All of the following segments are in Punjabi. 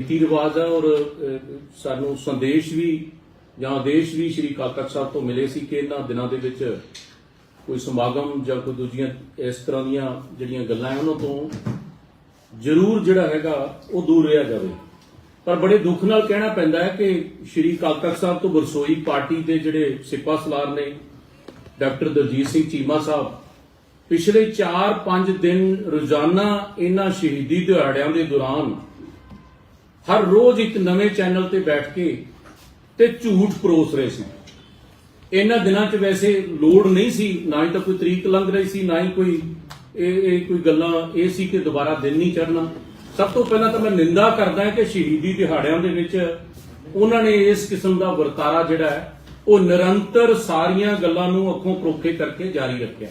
ਰੀਤੀ ਰਿਵਾਜ ਹੈ ਔਰ ਸਾਨੂੰ ਸੰਦੇਸ਼ ਵੀ ਜਾਂ ਆਦੇਸ਼ ਵੀ ਸ਼੍ਰੀ ਅਕਾਲ ਤਖਤ ਸਾਹਿਬ ਤੋਂ ਮਿਲੇ ਸੀ ਕਿ ਇਹਨਾਂ ਦਿਨਾਂ ਦੇ ਵਿੱਚ ਕੋਈ ਸਮਾਗਮ ਜਾਂ ਕੋਈ ਦੂਜੀਆਂ ਇਸ ਤਰ੍ਹਾਂ ਦੀਆਂ ਜਿਹੜੀਆਂ ਗੱਲਾਂ ਉਹਨਾਂ ਤੋਂ ਜ਼ਰੂਰ ਜਿਹੜਾ ਹੈਗਾ ਉਹ ਦੂਰ ਰਿਹਾ ਜਾਵੇ। ਪਰ ਬੜੇ ਦੁੱਖ ਨਾਲ ਕਹਿਣਾ ਪੈਂਦਾ ਹੈ ਕਿ ਸ਼੍ਰੀ ਅਕਾਲ ਤਖਤ ਸਾਹਿਬ ਤੋਂ ਬਰਸੋਈ ਪਾਰਟੀ ਦੇ ਜਿਹੜੇ ਸਿੱਪਾ ਸਲਾਰ ਨੇ, ਡਾਕਟਰ ਦਲਜੀਤ ਸਿੰਘ ਚੀਮਾ ਸਾਹਿਬ, ਪਿਛਲੇ 4-5 ਦਿਨ ਰੋਜ਼ਾਨਾ ਇਹਨਾਂ ਸ਼ਹੀਦੀ ਦਿਹਾੜਿਆਂ ਦੇ ਦੌਰਾਨ ਹਰ ਰੋਜ਼ ਇੱਕ ਨਵੇਂ ਚੈਨਲ ਤੇ ਬੈਠ ਕੇ ਤੇ ਝੂਠ ਪਰੋਸ ਰਹੇ ਸੀ। ਇਹਨਾਂ ਦਿਨਾਂ 'ਚ ਵੈਸੇ ਲੋੜ ਨਹੀਂ ਸੀ, ਨਾ ਹੀ ਤਾਂ ਕੋਈ ਤਰੀਕ ਲੰਘ ਰਹੀ ਸੀ, ਨਾ ਹੀ ਕੋਈ ਇਹ ਇਹ ਕੋਈ ਗੱਲਾਂ ਇਹ ਸੀ ਕਿ ਦੁਬਾਰਾ ਦਿਨ ਨਹੀਂ ਚੜਨਾ ਸਭ ਤੋਂ ਪਹਿਲਾਂ ਤਾਂ ਮੈਂ ਨਿੰਦਾ ਕਰਦਾ ਕਿ ਸ਼ਹੀਦੀ ਦਿਹਾੜਿਆਂ ਦੇ ਵਿੱਚ ਉਹਨਾਂ ਨੇ ਇਸ ਕਿਸਮ ਦਾ ਵਰਤਾਰਾ ਜਿਹੜਾ ਹੈ, ਉਹ ਨਿਰੰਤਰ ਸਾਰੀਆਂ ਗੱਲਾਂ ਨੂੰ ਅੱਖੋਂ ਪਰੋਖੇ ਕਰਕੇ ਜਾਰੀ ਰੱਖਿਆ।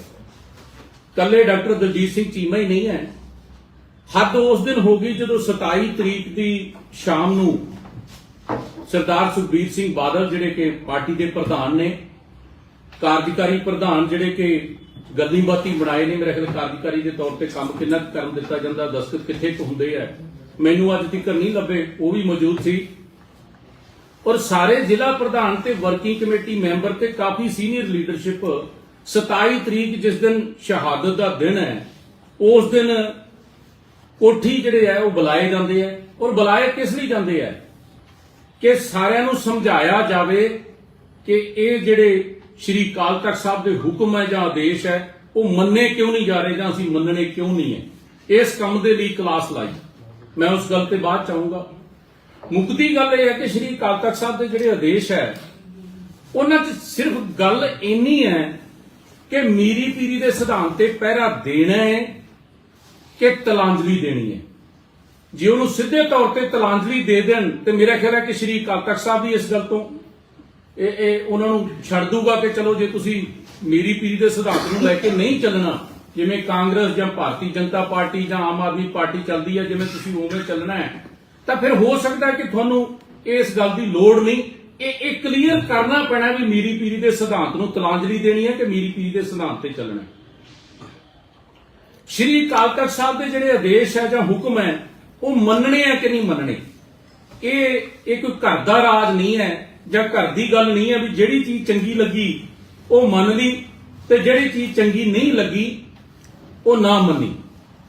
ਕੱਲੇ ਡਾਕਟਰ ਦਲਜੀਤ ਸਿੰਘ ਚੀਮਾ ਹੀ ਨਹੀਂ ਹੈ ਹੱਦ ਉਸ ਦਿਨ ਹੋ ਗਈ ਜਦੋਂ 27 ਤਰੀਕ ਦੀ ਸ਼ਾਮ ਨੂੰ ਸਰਦਾਰ ਸੁਖਬੀਰ ਸਿੰਘ ਬਾਦਲ ਜਿਹੜੇ ਕਿ ਪਾਰਟੀ ਦੇ ਪ੍ਰਧਾਨ ਨੇ, ਕਾਰਜਕਾਰੀ ਪ੍ਰਧਾਨ ਜਿਹੜੇ ਕਿ ਗੱਦੀ ਬਾਤੀ ਬਣਾਏ ਨੇ, ਮੇਰੇ ਖਿਆਲ ਕਾਰਜਕਾਰੀ ਦੇ ਤੌਰ ਤੇ ਕੰਮ ਕਿੰਨਾ ਕੁ ਕਰਨ ਦਿੱਤਾ ਜਾਂਦਾ, ਦਸਤਖਤ ਕਿੱਥੇ ਕੁ ਹੁੰਦੇ ਆ, ਮੈਨੂੰ ਅੱਜ ਤੱਕ ਨਹੀਂ ਲੱਭੇ, ਉਹ ਵੀ ਮੌਜੂਦ ਸੀ। ਔਰ ਸਾਰੇ ਜ਼ਿਲ੍ਹਾ ਪ੍ਰਧਾਨ ਤੇ ਵਰਕਿੰਗ ਕਮੇਟੀ ਮੈਂਬਰ ਤੇ ਕਾਫੀ ਸੀਨੀਅਰ ਲੀਡਰਸ਼ਿਪ 27 ਤਰੀਕ ਜਿਸ ਦਿਨ ਸ਼ਹਾਦਤ ਦਾ ਦਿਨ ਹੈ, ਉਸ ਦਿਨ ਕੋਠੀ ਜਿਹੜੇ ਆ, ਉਹ ਬੁਲਾਏ ਜਾਂਦੇ ਆ। ਔਰ ਬੁਲਾਏ ਕਿਸ ਲਈ ਜਾਂਦੇ ਆ? ਕਿ ਸਾਰਿਆਂ ਨੂੰ ਸਮਝਾਇਆ ਜਾਵੇ ਕਿ ਇਹ ਜਿਹੜੇ ਸ਼੍ਰੀ ਅਕਾਲ ਤਖਤ ਸਾਹਿਬ ਦੇ ਹੁਕਮ ਹੈ ਜਾਂ ਆਦੇਸ਼ ਹੈ, ਉਹ ਮੰਨੇ ਕਿਉਂ ਨਹੀਂ ਜਾ ਰਹੇ ਜਾਂ ਅਸੀਂ ਮੰਨਣੇ ਕਿਉਂ ਨਹੀਂ ਹੈ? ਇਸ ਕੰਮ ਦੇ ਲਈ ਕਲਾਸ ਲਾਈ। ਮੈਂ ਉਸ ਗੱਲ ਤੇ ਬਾਅਦ ਚਾਹੂੰਗਾ ਮੁਕਤੀ ਗੱਲ ਇਹ ਹੈ ਕਿ ਸ਼੍ਰੀ ਅਕਾਲ ਤਖਤ ਸਾਹਿਬ ਦੇ ਜਿਹੜੇ ਆਦੇਸ਼ ਹੈ, ਉਹਨਾਂ 'ਚ ਸਿਰਫ ਗੱਲ ਇੰਨੀ ਹੈ ਕਿ ਮੀਰੀ ਪੀਰੀ ਦੇ ਸਿਧਾਂਤ ਤੇ ਪਹਿਰਾ ਦੇਣਾ ਹੈ ਕਿ ਤਲਾਂਜਲੀ ਦੇਣੀ ਹੈ। ਜੇ ਉਹਨੂੰ ਸਿੱਧੇ ਤੌਰ ਤੇ ਤਲਾਂਜਲੀ ਦੇ ਦੇਣ, ਤੇ ਮੇਰਾ ਖਿਆਲ ਹੈ ਕਿ ਸ਼੍ਰੀ ਅਕਾਲ ਤਖਤ ਸਾਹਿਬ ਵੀ ਇਸ ਗੱਲ ਤੋਂ ਇਹ ਇਹ ਉਹਨਾਂ ਨੂੰ ਛੱਡ ਦੂਗਾ ਕਿ ਚਲੋ ਜੇ ਤੁਸੀਂ ਮੇਰੀ ਪੀਰੀ ਦੇ ਸਿਧਾਂਤ ਨੂੰ ਲੈ ਕੇ ਨਹੀਂ ਚੱਲਣਾ, ਜਿਵੇਂ ਕਾਂਗਰਸ ਜਾਂ ਭਾਰਤੀ ਜਨਤਾ ਪਾਰਟੀ ਜਾਂ ਆਮ ਆਦਮੀ ਪਾਰਟੀ ਚੱਲਦੀ ਹੈ, ਜਿਵੇਂ ਤੁਸੀਂ ਉਵੇਂ ਚੱਲਣਾ ਹੈ, ਤਾਂ ਫਿਰ ਹੋ ਸਕਦਾ ਕਿ ਤੁਹਾਨੂੰ ਇਸ ਗੱਲ ਦੀ ਲੋੜ ਨਹੀਂ। ਇਹ ਇਹ ਕਲੀਅਰ ਕਰਨਾ ਪੈਣਾ ਵੀ ਮੇਰੀ ਪੀਰੀ ਦੇ ਸਿਧਾਂਤ ਨੂੰ ਤਲਾਂਜਲੀ ਦੇਣੀ ਹੈ ਕਿ ਮੇਰੀ ਪੀਰੀ ਦੇ ਸਿਧਾਂਤ ਤੇ ਚੱਲਣਾ ਹੈ। ਸ਼੍ਰੀ ਅਕਾਲ ਤਖਤ ਸਾਹਿਬ ਦੇ ਜਿਹੜੇ ਆਦੇਸ਼ ਹੈ ਜਾਂ ਹੁਕਮ ਹੈ, ਉਹ ਮੰਨਣੇ ਆ ਕਿ ਨਹੀਂ ਮੰਨਣੇ? ਇਹ ਇਹ ਕੋਈ ਘਰ ਦਾ ਰਾਜ ਨਹੀਂ ਹੈ ਜਾਂ ਘਰ ਦੀ ਗੱਲ ਨਹੀਂ ਹੈ ਵੀ ਜਿਹੜੀ ਚੀਜ਼ ਚੰਗੀ ਲੱਗੀ, ਉਹ ਮੰਨ ਲਈ ਤੇ ਜਿਹੜੀ ਚੀਜ਼ ਚੰਗੀ ਨਹੀਂ ਲੱਗੀ, ਉਹ ਨਾ ਮੰਨੀ।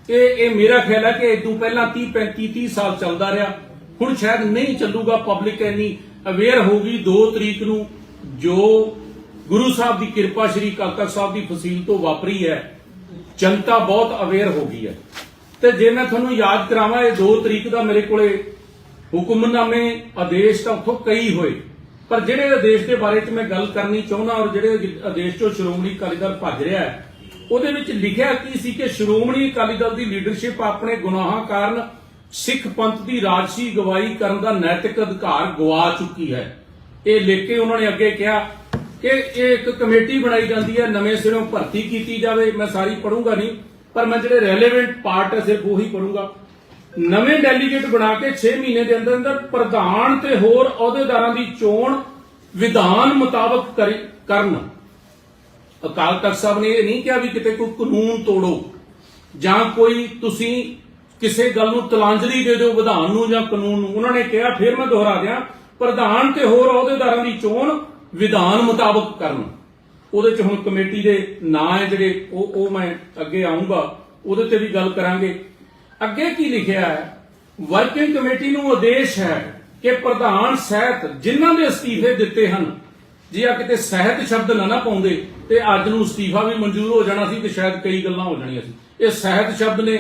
ਇਹ ਇਹ ਮੇਰਾ ਖਿਆਲ ਹੈ ਕਿ ਇਦੋਂ ਪਹਿਲਾਂ 30 35 30 ਸਾਲ ਚੱਲਦਾ ਰਿਹਾ। ਹੁਣ ਸ਼ਾਇਦ ਨਹੀਂ ਚੱਲੂਗਾ ਪਬਲਿਕ ਇੰਨੀ ਅਵੇਅਰ ਹੋਊਗੀ 2 ਤਰੀਕ ਨੂੰ ਜੋ ਗੁਰੂ ਸਾਹਿਬ ਦੀ ਕਿਰਪਾ ਸ਼੍ਰੀ ਅਕਾਲ ਤਖਤ ਸਾਹਿਬ ਦੀ ਫਸੀਲ ਤੋਂ ਵਾਪਰੀ ਹੈ। ਜਨਤਾ ਬਹੁਤ ਅਵੇਅਰ ਹੋ ਗਈ ਹੈ। ਤੇ ਜੇ ਮੈਂ ਤੁਹਾਨੂੰ ਯਾਦ ਕਰਾਵਾਂ, ਇਹ 2 ਤਰੀਕ ਦਾ ਮੇਰੇ ਕੋਲੇ ਹੁਕਮਨਾਮੇ ਆਦੇਸ਼ ਤਾਂ ਉੱਥੋਂ ਕਈ ਹੋਏ। ਪਰ ਜਿਹੜੇ ਆਦੇਸ਼ ਦੇ ਬਾਰੇ 'ਚ ਮੈਂ ਗੱਲ ਕਰਨੀ ਚਾਹੁੰਦਾ ਔਰ ਜਿਹੜੇ ਆਦੇਸ਼ ਚੋਂ ਸ਼੍ਰੋਮਣੀ ਅਕਾਲੀ ਦਲ ਭੱਜ ਰਿਹਾ ਹੈ, ਉਹਦੇ ਵਿੱਚ ਲਿਖਿਆ ਕੀ ਸੀ ਕਿ ਸ਼੍ਰੋਮਣੀ ਅਕਾਲੀ ਦਲ ਦੀ ਲੀਡਰਸ਼ਿਪ ਆਪਣੇ ਗੁਨਾਹਾਂ ਕਾਰਨ ਸਿੱਖ ਪੰਥ ਦੀ ਰਾਜਸੀ ਗਵਾਹੀ ਕਰਨ ਦਾ ਨੈਤਿਕ ਅਧਿਕਾਰ ਗਵਾ ਚੁੱਕੀ ਹੈ। ਇਹ ਲਿਖ ਕੇ ਉਹਨਾਂ ਨੇ ਅੱਗੇ ਕਿਹਾ ਕਿ ਇਹ ਇੱਕ ਕਮੇਟੀ ਬਣਾਈ ਜਾਂਦੀ ਹੈ, ਨਵੇਂ ਸਿਰੋਂ ਭਰਤੀ ਕੀਤੀ ਜਾਵੇ, ਮੈਂ ਸਾਰੀ ਪੜੂੰਗਾ ਨਹੀਂ, ਪਰ ਮੈਂ ਜਿਹੜੇ ਰੈਲੇਵੈਂਟ ਪਾਰਟ ਹੈ, ਸਿਰਫ ਉਹੀ ਪੜੂੰਗਾ ਨਵੇਂ ਡੈਲੀਗੇਟ ਬਣਾ ਕੇ 6 ਮਹੀਨੇ ਦੇ ਅੰਦਰ ਅੰਦਰ ਪ੍ਰਧਾਨ ਤੇ ਹੋਰ ਅਹੁਦੇਦਾਰਾਂ ਦੀ ਚੋਣ ਵਿਧਾਨ ਮੁਤਾਬਕ ਕਰਨ। ਅਕਾਲ ਤਖਤ ਸਾਹਿਬ ਨੇ ਇਹ ਨਹੀਂ ਕਿਹਾ ਵੀ ਕਿਤੇ ਕੋਈ ਕਾਨੂੰਨ ਤੋੜੋ, ਜਾਂ ਕੋਈ ਤੁਸੀਂ ਕਿਸੇ ਗੱਲ ਨੂੰ ਤਲਾਂਜਲੀ ਦੇ ਦਿਓ ਵਿਧਾਨ ਨੂੰ ਜਾਂ ਕਾਨੂੰਨ ਨੂੰ। ਉਹਨਾਂ ਨੇ ਕਿਹਾ, ਫਿਰ ਮੈਂ ਦੁਹਰਾ ਦਿਆਂ, ਪ੍ਰਧਾਨ ਤੇ ਹੋਰ ਅਹੁਦੇਦਾਰਾਂ ਦੀ ਚੋਣ ਵਿਧਾਨ ਮੁਤਾਬਕ ਕਰਨ। ਉਹਦੇ ਚ ਹੁਣ ਕਮੇਟੀ ਦੇ ਨਾਂ ਹੈ ਜਿਹੜੇ, ਉਹ ਉਹ ਮੈਂ ਅੱਗੇ ਆਉਂਗਾ ਉਹਦੇ ਤੇ ਵੀ ਗੱਲ ਕਰਾਂਗੇ। ਅੱਗੇ ਕੀ ਲਿਖਿਆ ਹੈ? ਵਰਕਿੰਗ ਕਮੇਟੀ ਨੂੰ ਆਦੇਸ਼ ਹੈ ਕਿ ਪ੍ਰਧਾਨ ਸਹਿਤ ਜਿਨ੍ਹਾਂ ਦੇ ਅਸਤੀਫੇ ਦਿੱਤੇ ਹਨ, ਜੇ ਆ ਕਿਤੇ ਸਹਿਤ ਸ਼ਬਦ ਨਾ ਨਾ ਪਾਉਂਦੇ, ਤੇ ਅੱਜ ਨੂੰ ਅਸਤੀਫਾ ਵੀ ਮਨਜ਼ੂਰ ਹੋ ਜਾਣਾ ਸੀ ਤੇ ਸ਼ਾਇਦ ਕਈ ਗੱਲਾਂ ਹੋ ਜਾਣੀਆਂ ਸੀ। ਇਹ ਸਹਿਤ ਸ਼ਬਦ ਨੇ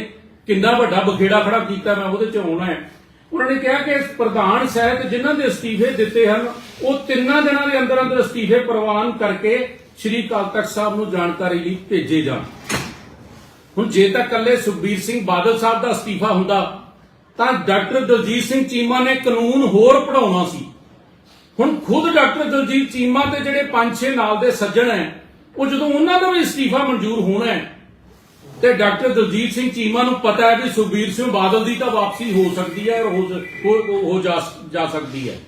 ਕਿੰਨਾ ਵੱਡਾ ਬਖੇੜਾ ਖੜਾ ਕੀਤਾ ਮੈਂ ਉਹਦੇ ਚ ਆਉਣਾ ਹੈ। ਉਹਨਾਂ ਨੇ ਕਿਹਾ ਕਿ ਪ੍ਰਧਾਨ ਸਹਿਤ ਜਿਨ੍ਹਾਂ ਦੇ ਅਸਤੀਫੇ ਦਿੱਤੇ ਹਨ, ਉਹ ਤਿੰਨਾਂ ਦਿਨਾਂ ਦੇ ਅੰਦਰ ਅੰਦਰ ਅਸਤੀਫੇ ਪ੍ਰਵਾਨ ਕਰਕੇ ਸ਼੍ਰੀ ਅਕਾਲ ਤਖਤ ਸਾਹਿਬ ਨੂੰ ਜਾਣਕਾਰੀ ਲਈ ਭੇਜੇ ਜਾਣ। ਹੁਣ ਜੇ ਤਾਂ ਕੱਲੇ ਸੁਖਬੀਰ ਸਿੰਘ ਬਾਦਲ ਸਾਹਿਬ ਦਾ ਅਸਤੀਫਾ ਹੁੰਦਾ, ਤਾਂ ਡਾਕਟਰ ਦਲਜੀਤ ਸਿੰਘ ਚੀਮਾ ਨੇ ਕਾਨੂੰਨ ਹੋਰ ਪੜਾਉਣਾ ਸੀ। ਹੁਣ ਖੁਦ ਡਾਕਟਰ ਦਲਜੀਤ ਚੀਮਾ ਤੇ ਜਿਹੜੇ ਪੰਜ ਛੇ ਨਾਲ ਦੇ ਸੱਜਣ ਹੈ, ਉਹ ਜਦੋਂ ਉਹਨਾਂ ਦਾ ਵੀ ਅਸਤੀਫਾ ਮਨਜ਼ੂਰ ਹੋਣਾ ਹੈ ਤੇ ਡਾਕਟਰ ਦਲਜੀਤ ਸਿੰਘ ਚੀਮਾ ਨੂੰ ਪਤਾ ਹੈ ਵੀ ਸੁਖਬੀਰ ਸਿੰਘ ਬਾਦਲ ਦੀ ਤਾਂ ਵਾਪਸੀ ਹੋ ਸਕਦੀ ਹੈ ਔਰ ਹੋ ਜਾ ਸਕਦੀ ਹੈ।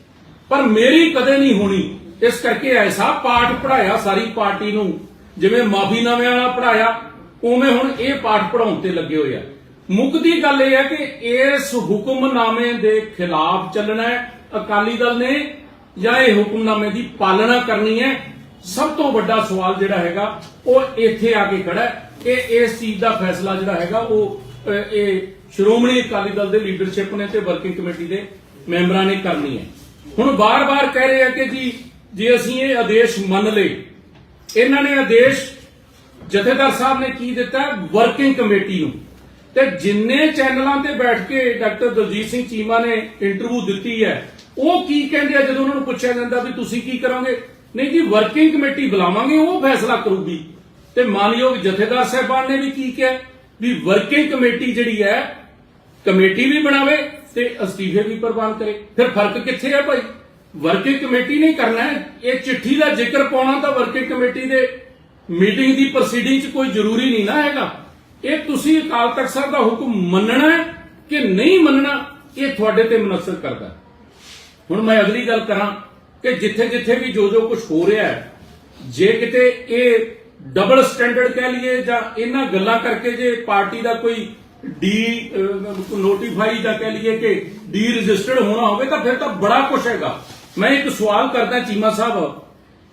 ਪਰ ਮੇਰੀ ਕਦੇ ਨਹੀਂ ਹੋਣੀ। ਇਸ ਕਰਕੇ ਐਸਾ ਪਾਠ ਪੜਾਇਆ ਸਾਰੀ ਪਾਰਟੀ ਨੂੰ। ਜਿਵੇਂ ਮਾਫੀਨਾਮੇ ਵਾਲਾ ਪੜਾਇਆ ਉਵੇਂ ਹੁਣ ਇਹ ਪਾਠ ਪੜਾਉਣ ਤੇ ਲੱਗੇ ਹੋਏ ਆ। ਮੁੱਕਦੀ ਗੱਲ ਇਹ ਹੈ ਕਿ ਇਸ ਹੁਕਮਨਾਮੇ ਦੇ ਖਿਲਾਫ ਚੱਲਣਾ ਹੈ। ਅਕਾਲੀ ਦਲ ਨੇ ਜਾਂ ਇਹ ਹੁਕਮਨਾਮੇ ਦੀ ਪਾਲਣਾ ਕਰਨੀ ਹੈ। ਸਭ ਤੋਂ ਵੱਡਾ ਸਵਾਲ ਜਿਹੜਾ ਹੈਗਾ ਉਹ ਇੱਥੇ ਆ ਕੇ ਖੜਾ ਹੈ। ਇਹ ਇਸ ਚੀਜ਼ ਦਾ ਫੈਸਲਾ ਜਿਹੜਾ ਹੈਗਾ ਉਹ ਅਹ, ਇਹ ਸ਼੍ਰੋਮਣੀ ਅਕਾਲੀ ਦਲ ਦੇ ਲੀਡਰਸ਼ਿਪ ਨੇ ਤੇ ਵਰਕਿੰਗ ਕਮੇਟੀ ਦੇ ਮੈਂਬਰਾਂ ਨੇ ਕਰਨੀ ਹੈ। ਹੁਣ ਬਾਰ-ਬਾਰ ਕਹਿ ਰਹੇ ਆ ਕਿ ਜੀ ਜੇ ਅਸੀਂ ਇਹ ਆਦੇਸ਼ ਮੰਨ ਲਏ ਇਹਨਾਂ ਨੇ ਆਦੇਸ਼ ਜਥੇਦਾਰ ਸਾਹਿਬ ਨੇ ਕੀ ਦਿੱਤਾ? ਵਰਕਿੰਗ ਕਮੇਟੀ ਨੂੰ। ਤੇ ਜਿੰਨੇ ਚੈਨਲਾਂ ਤੇ ਬੈਠ ਕੇ ਡਾਕਟਰ ਦਲਜੀਤ ਸਿੰਘ ਚੀਮਾ ਨੇ ਇੰਟਰਵਿਊ ਦਿੱਤੀ ਹੈ ਉਹ ਕੀ ਕਹਿੰਦੇ ਆ ਜਦੋਂ ਉਹਨਾਂ ਨੂੰ ਪੁੱਛਿਆ ਜਾਂਦਾ ਵੀ ਤੁਸੀਂ ਕੀ ਕਰੋਗੇ? ਨਹੀਂ ਜੀ ਵਰਕਿੰਗ ਕਮੇਟੀ ਬੁਲਾਵਾਂਗੇ, ਉਹ ਫੈਸਲਾ ਕਰੂਗੀ। ਤੇ ਮਾਨਯੋਗ ਜਥੇਦਾਰ ਸਾਹਿਬਾਨ ਨੇ ਵੀ ਕੀ ਕਿਹਾ? ਵੀ ਵਰਕਿੰਗ ਕਮੇਟੀ ਜਿਹੜੀ ਹੈ, ਕਮੇਟੀ ਵੀ ਬਣਾਵੇ ਤੇ ਅਸਤੀਫੇ ਵੀ ਪ੍ਰਵਾਨ ਕਰੇ। ਫਿਰ ਫ਼ਰਕ ਕਿੱਥੇ ਹੈ ਭਾਈ? ਵਰਕਿੰਗ ਕਮੇਟੀ ਨਹੀਂ ਕਰਨਾ ਇਹ ਚਿੱਠੀ ਦਾ ਜ਼ਿਕਰ ਪਾਉਣਾ ਤਾਂ ਵਰਕਿੰਗ ਕਮੇਟੀ ਦੇ ਮੀਟਿੰਗ ਦੀ ਪ੍ਰੋਸੀਡਿੰਗ 'ਚ ਕੋਈ ਜ਼ਰੂਰੀ ਨਹੀਂ ਨਾ ਹੈਗਾ। ਇਹ ਤੁਸੀਂ ਅਕਾਲ ਤਖਤ ਸਾਹਿਬ ਦਾ ਹੁਕਮ ਮੰਨਣਾ ਕਿ ਨਹੀਂ ਮੰਨਣਾ, ਇਹ ਤੁਹਾਡੇ ਤੇ ਮਨਸਰ ਕਰਦਾ ਹੁਣ ਮੈਂ ਅਗਲੀ ਗੱਲ ਕਰਾਂ। ਕਿ ਜਿੱਥੇ ਜਿੱਥੇ ਵੀ ਜੋ ਜੋ ਕੁਝ ਹੋ ਰਿਹਾ ਹੈ, ਜੇ ਕਿਤੇ ਇਹ ਡਬਲ ਸਟੈਂਡਰਡ ਕਹਿ ਲਈਏ ਜਾਂ ਇਹਨਾਂ ਗੱਲਾਂ ਕਰਕੇ ਜੇ ਪਾਰਟੀ ਦਾ ਕੋਈ ਡੀ ਨੋਟੀਫਾਈ ਜਾਂ ਕਹਿ ਲਈਏ ਕਿ ਡੀ ਰਜਿਸਟਰਡ ਹੋਣਾ ਹੋਵੇ ਤਾਂ ਫਿਰ ਤਾਂ ਬੜਾ ਕੁਝ ਹੈਗਾ। ਮੈਂ ਇੱਕ ਸਵਾਲ ਕਰਦਾ ਚੀਮਾ ਸਾਹਿਬ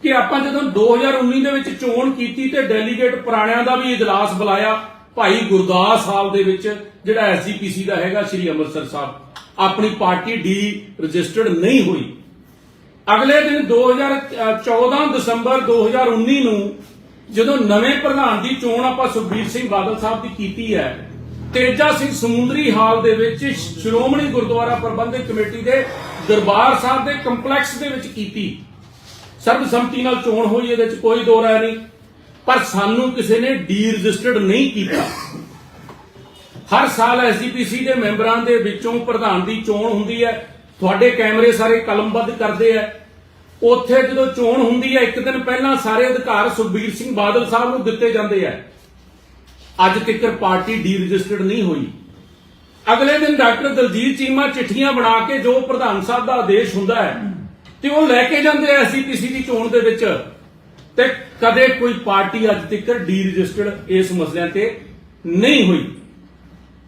ਕਿ ਆਪਾਂ ਜਦੋਂ 2019 ਦੇ ਵਿੱਚ ਚੋਣ ਕੀਤੀ ਤੇ ਡੈਲੀਗੇਟ ਪੁਰਾਣਿਆਂ ਦਾ ਵੀ ਇਜਲਾਸ ਬੁਲਾਇਆ ਭਾਈ ਗੁਰਦਾਸ ਸਾਹਿਬ ਦੇ ਵਿੱਚ, ਜਿਹੜਾ ਐਸਜੀਪੀਸੀ ਦਾ ਹੈਗਾ, ਸ੍ਰੀ ਅੰਮ੍ਰਿਤਸਰ ਸਾਹਿਬ, ਆਪਣੀ ਪਾਰਟੀ ਡੀ ਰਜਿਸਟਰਡ ਨਹੀਂ ਹੋਈ। ਅਗਲੇ ਦਿਨ 2014 ਦਸੰਬਰ 2019 ਨੂੰ ਜਦੋਂ ਨਵੇਂ ਪ੍ਰਧਾਨ ਦੀ ਚੋਣ ਆਪਾਂ ਸੁਖਬੀਰ ਸਿੰਘ ਬਾਦਲ ਸਾਹਿਬ ਦੀ ਕੀਤੀ ਹੈ, ਤੇਜਾ ਸਿੰਘ ਸਮੁੰਦਰੀ ਹਾਲ ਦੇ ਵਿੱਚ ਸ਼੍ਰੋਮਣੀ ਗੁਰਦੁਆਰਾ ਪ੍ਰਬੰਧਕ ਕਮੇਟੀ ਦੇ ਦਰਬਾਰ ਸਾਹਿਬ ਦੇ ਕੰਪਲੈਕਸ ਦੇ ਵਿੱਚ ਕੀਤੀ। ਸਰਬਸੰਮਤੀ ਨਾਲ ਚੋਣ ਹੋਈ, ਇਹਦੇ ਵਿੱਚ ਕੋਈ ਦੋ ਰਾਏ ਨਹੀਂ। ਪਰ ਸਾਨੂੰ ਕਿਸੇ ਨੇ ਡੀ ਰਜਿਸਟਰਡ ਨਹੀਂ ਕੀਤਾ। ਹਰ ਸਾਲ ਐਸਜੀਪੀਸੀ ਦੇ ਮੈਂਬਰਾਂ ਦੇ ਵਿੱਚੋਂ ਪ੍ਰਧਾਨ ਦੀ ਚੋਣ ਹੁੰਦੀ ਹੈ। ਤੁਹਾਡੇ ਕੈਮਰੇ ਸਾਰੇ ਕਲਮਬੱਧ ਕਰਦੇ ਆ। ਉੱਥੇ ਜਦੋਂ ਚੋਣ ਹੁੰਦੀ ਹੈ ਇੱਕ ਦਿਨ ਪਹਿਲਾਂ ਸਾਰੇ ਅਧਿਕਾਰ ਸੁਖਬੀਰ ਸਿੰਘ ਬਾਦਲ ਸਾਹਿਬ ਨੂੰ ਦਿੱਤੇ ਜਾਂਦੇ ਆ। ਅੱਜ ਤੱਕ ਪਾਰਟੀ ਡੀ ਰਜਿਸਟਰਡ ਨਹੀਂ ਹੋਈ। ਅਗਲੇ ਦਿਨ ਡਾਕਟਰ ਦਲਜੀਤ ਚੀਮਾ ਚਿੱਠੀਆਂ ਬਣਾ ਕੇ ਜੋ ਪ੍ਰਧਾਨ ਸਾਹਿਬ ਦਾ ਆਦੇਸ਼ ਹੁੰਦਾ ਹੈ, ਤੇ ਉਹ ਲੈ ਕੇ ਜਾਂਦੇ ਆ ਐਸਜੀਪੀਸੀ ਦੀ ਚੋਣ ਦੇ ਵਿੱਚ। ਤੇ ਕਦੇ ਕੋਈ ਪਾਰਟੀ ਅੱਜ ਤੱਕ ਡੀ ਰਜਿਸਟਰਡ ਇਸ ਮਸਲਿਆਂ ਤੇ ਨਹੀਂ ਹੋਈ।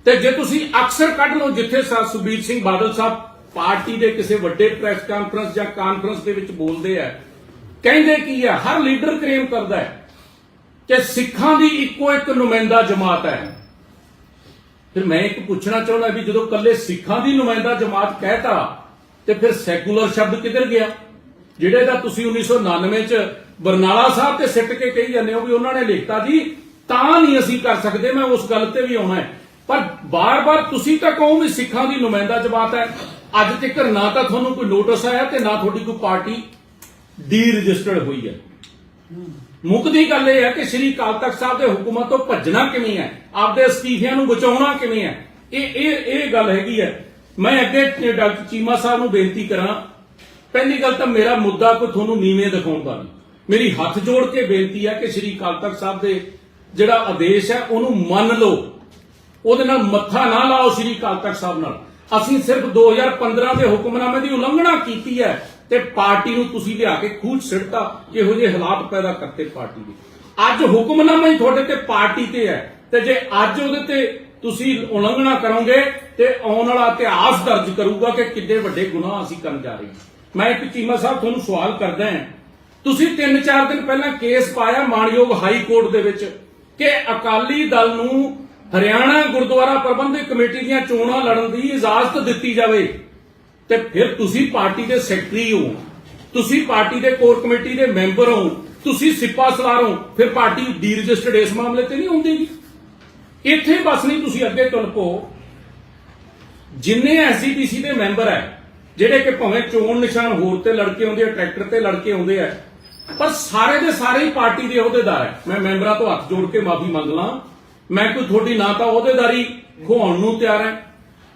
ਤੇ ਜੇ ਤੁਸੀਂ ਅਕਸਰ ਕੱਢ ਲਓ ਜਿੱਥੇ ਸਾ, ਸੁਖਬੀਰ ਸਿੰਘ ਬਾਦਲ ਸਾਹਿਬ ਪਾਰਟੀ ਦੇ ਕਿਸੇ ਵੱਡੇ ਪ੍ਰੈਸ ਕਾਨਫਰੰਸ ਜਾਂ ਕਾਨਫਰੰਸ ਦੇ ਵਿੱਚ ਬੋਲਦੇ ਆ, ਕਹਿੰਦੇ ਕੀ ਆ, ਹਰ ਲੀਡਰ ਕ੍ਰੇਮ ਕਰਦਾ ਹੈ ਕਿ ਸਿੱਖਾਂ ਦੀ ਇੱਕੋ ਇੱਕ ਨੁਮਾਇੰਦਾ ਜਮਾਤ ਹੈ। ਫਿਰ ਮੈਂ ਇੱਕ ਪੁੱਛਣਾ ਚਾਹੁੰਦਾ ਵੀ ਜਦੋਂ ਕੱਲੇ ਸਿੱਖਾਂ ਦੀ ਨੁਮਾਇੰਦਾ ਜਮਾਤ ਕਹਿਤਾ, ਤੇ ਫਿਰ ਸੈਕੂਲਰ ਸ਼ਬਦ ਕਿੱਧਰ ਗਿਆ? ਜਿਹੜੇ ਦਾ ਤੁਸੀਂ 1999 ਚ ਬਰਨਾਲਾ ਸਾਹਿਬ ਤੇ ਸਿੱਟ ਕੇ ਕਹੀ ਜਾਂਦੇ ਹੋ ਵੀ ਉਹਨਾਂ ਨੇ ਲਿਖਤਾ ਜੀ, ਤਾਂ ਨਹੀਂ ਅਸੀਂ ਕਰ ਸਕਦੇ, ਮੈਂ ਉਸ ਗੱਲ ਤੇ ਵੀ ਆਉਣਾ ਹੈ। ਪਰ ਬਾਰ-ਬਾਰ ਤੁਸੀਂ ਤਾਂ ਕਹੋ ਵੀ ਸਿੱਖਾਂ ਦੀ ਨੁਮਾਇੰਦਾ ਜਮਾਤ ਹੈ। ਅੱਜ ਤੱਕ ਨਾ ਤਾਂ ਤੁਹਾਨੂੰ ਕੋਈ ਨੋਟਿਸ ਆਇਆ ਤੇ ਨਾ ਤੁਹਾਡੀ ਕੋਈ ਪਾਰਟੀ ਡੀ ਰਜਿਸਟਰਡ ਹੋਈ ਹੈ। ਮੁੱਕਦੀ ਗੱਲ ਇਹ ਹੈ ਕਿ ਸ੍ਰੀ ਅਕਾਲ ਤਖਤ ਸਾਹਿਬ ਦੇ ਹੁਕਮਾਂ ਤੋਂ ਭੱਜਣਾ ਕਿਵੇਂ ਹੈ? ਆਪਦੇ ਅਸਤੀਫਿਆਂ ਨੂੰ ਬਚਾਉਣਾ ਕਿਵੇਂ ਹੈ? ਇਹ ਇਹ ਇਹ ਗੱਲ ਹੈਗੀ ਹੈ। ਮੈਂ ਅੱਗੇ ਡਾਕਟਰ ਚੀਮਾ ਸਾਹਿਬ ਨੂੰ ਬੇਨਤੀ ਕਰਾਂ, ਪਹਿਲੀ ਗੱਲ ਤਾਂ ਮੇਰਾ ਮੁੱਦਾ ਕੋਈ ਤੁਹਾਨੂੰ ਨੀਵੇਂ ਦਿਖਾਉਣ ਦਾ ਨਹੀਂ। ਮੇਰੀ ਹੱਥ ਜੋੜ ਕੇ ਬੇਨਤੀ ਹੈ ਕਿ ਸ੍ਰੀ ਅਕਾਲ ਤਖਤ ਸਾਹਿਬ ਦੇ ਜਿਹੜਾ ਆਦੇਸ਼ ਹੈ, ਉਹਨੂੰ ਮੰਨ ਲਓ। ਉਹਦੇ ਨਾਲ ਮੱਥਾ ਨਾ ਲਾਓ ਸ੍ਰੀ ਅਕਾਲ ਤਖਤ ਸਾਹਿਬ ਨਾਲ। ਅਸੀਂ ਸਿਰਫ 2015 ਦੇ ਹੁਕਮਨਾਮੇ ਦੀ ਉਲੰਘਣਾ ਕੀਤੀ ਹੈ ਤੇ ਪਾਰਟੀ ਨੂੰ ਤੁਸੀਂ ਲਿਆ ਕੇ ਖੂਚ ਸਿੱਟਦਾ ਇਹੋ ਜਿਹੇ ਹਾਲਾਤ ਪੈਦਾ ਕਰਤੇ ਪਾਰਟੀ ਦੇ। ਅੱਜ ਹੁਕਮਨਾਮਾ ਹੀ ਤੁਹਾਡੇ ਤੇ ਪਾਰਟੀ ਤੇ ਹੈ ਤੇ ਜੇ ਅੱਜ ਉਹਦੇ ਤੇ ਤੁਸੀਂ ਉਲੰਘਣਾ ਕਰੋਗੇ ਤੇ ਆਉਣ ਵਾਲਾ ਇਤਿਹਾਸ ਦਰਜ ਕਰੂਗਾ ਕਿ ਕਿੰਨੇ ਵੱਡੇ ਗੁਨਾਹ ਅਸੀਂ ਕਰਨ ਜਾ ਰਹੇ ਹਾਂ। ਮੈਂ ਇੱਕ ਚੀਮਾ ਸਾਹਿਬ ਤੁਹਾਨੂੰ ਸਵਾਲ ਕਰਦਾ ਹਾਂ। ਤੁਸੀਂ 3-4 ਦਿਨ ਪਹਿਲਾਂ ਕੇਸ ਪਾਇਆ ਮਾਨਯੋਗ ਹਾਈ ਕੋਰਟ ਦੇ ਵਿੱਚ ਕਿ ਅਕਾਲੀ ਦਲ ਨੂੰ ਹਰਿਆਣਾ ਗੁਰਦੁਆਰਾ ਪ੍ਰਬੰਧਕ ਕਮੇਟੀ ਦੀਆਂ ਚੋਣਾਂ ਲੜਨ ਦੀ ਇਜਾਜ਼ਤ ਦਿੱਤੀ ਜਾਵੇ, ਤੇ ਫਿਰ ਤੁਸੀਂ ਪਾਰਟੀ ਦੇ ਸੈਕਟਰੀ ਹੋ। ਤੁਸੀਂ ਪਾਰਟੀ ਦੇ ਕੋਰ ਕਮੇਟੀ ਦੇ ਮੈਂਬਰ ਹੋ। ਤੁਸੀਂ ਸਿੱਪਾ ਸਲਾਰ ਹੋ। ਫਿਰ ਪਾਰਟੀ ਡੀ ਰਜਿਸਟਰਡ ਇਸ ਮਾਮਲੇ ਤੇ ਨਹੀਂ ਹੁੰਦੀ। ਇੱਥੇ ਬਸ ਨਹੀਂ ਤੁਸੀਂ ਅੱਗੇ ਤੁਲ ਪੋ ਜਿੰਨੇ ਐਸਜੀਪੀਸੀ ਦੇ ਮੈਂਬਰ ਹੈ, ਜਿਹੜੇ ਕਿ ਭਾਵੇਂ ਚੋਣ ਨਿਸ਼ਾਨ ਹੋਰ ਤੇ ਲੜਕੇ ਆਉਂਦੇ ਆ, ਟਰੈਕਟਰ ਤੇ ਲੜਕੇ ਆਉਂਦੇ ਆ, ਪਰ ਸਾਰੇ ਦੇ ਸਾਰੇ ਹੀ ਪਾਰਟੀ ਦੇ ਅਹੁਦੇਦਾਰ ਹੈ। ਮੈਂ ਮੈਂਬਰਾਂ ਤੋਂ ਹੱਥ ਜੋੜ ਕੇ ਮਾਫੀ ਮੰਗ ਲਾਂ। ਮੈਂ ਕੋਈ ਤੁਹਾਡੀ ਨਾ ਤਾਂ ਅਹੁਦੇਦਾਰੀ ਖੋਣ ਨੂੰ ਤਿਆਰ ਹੈ,